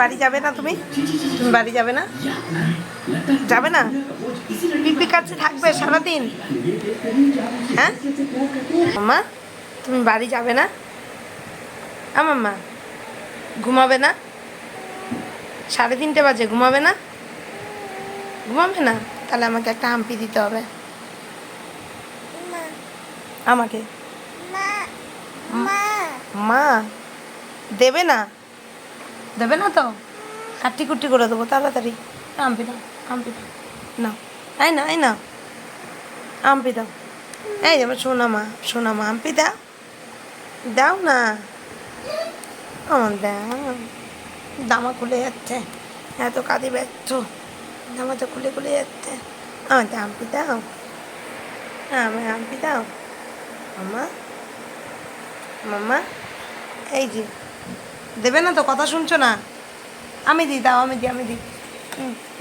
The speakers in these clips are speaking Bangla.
বাড়ি যাবে না তুমি? তুমি বাড়ি যাবে না? যাবে না? পিপি কাছে থাকবে সারাদিন? হ্যাঁ? মাম্মা তুমি বাড়ি যাবে না? আমার মা ঘুমাবে না? সাড়ে তিনটে বাজে ঘুমাবে না? ঘুমাবে না? তাহলে আমাকে একটা হাম্পি দিতে হবে। আমাকে? মা দেবে না? দেবে না তো? কাটি কুটি করে দেবো, তাড়াতাড়ি। আম্পি দাও আম্পি দাও। না এই না এই না আম্পি দাও। এই যেমন সোনা মা সোনা মা আম্পি দাও। দাও না। আমার দাও। দামা খুলে যাচ্ছে। এত কাঁদি ব্যর্থ দামা তো খুলে খুলে যাচ্ছে। আমার আম্পি দাও। আমার আম্পি দাও। মামা মামা এই যে। দেবে না তো, কথা শুনছো না? আমি দিই, দাও, আমি দিই আমি দিই।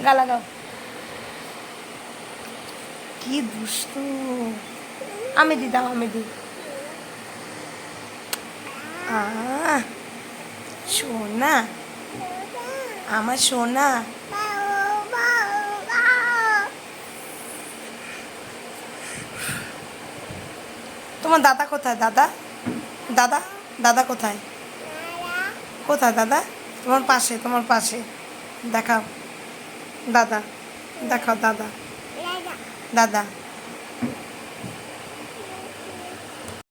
গালা গাও কি দুষ্টু। আমি দিই, দাও, আমি দিই। সোনা। আমার সোনা। তোমার দাদা কোথায়? দাদা? দাদা? দাদা কোথায়? কোথায় দাদা? তোমার পাশে তোমার পাশে। দেখাও। দাদা দেখাও দাদা। দাদা।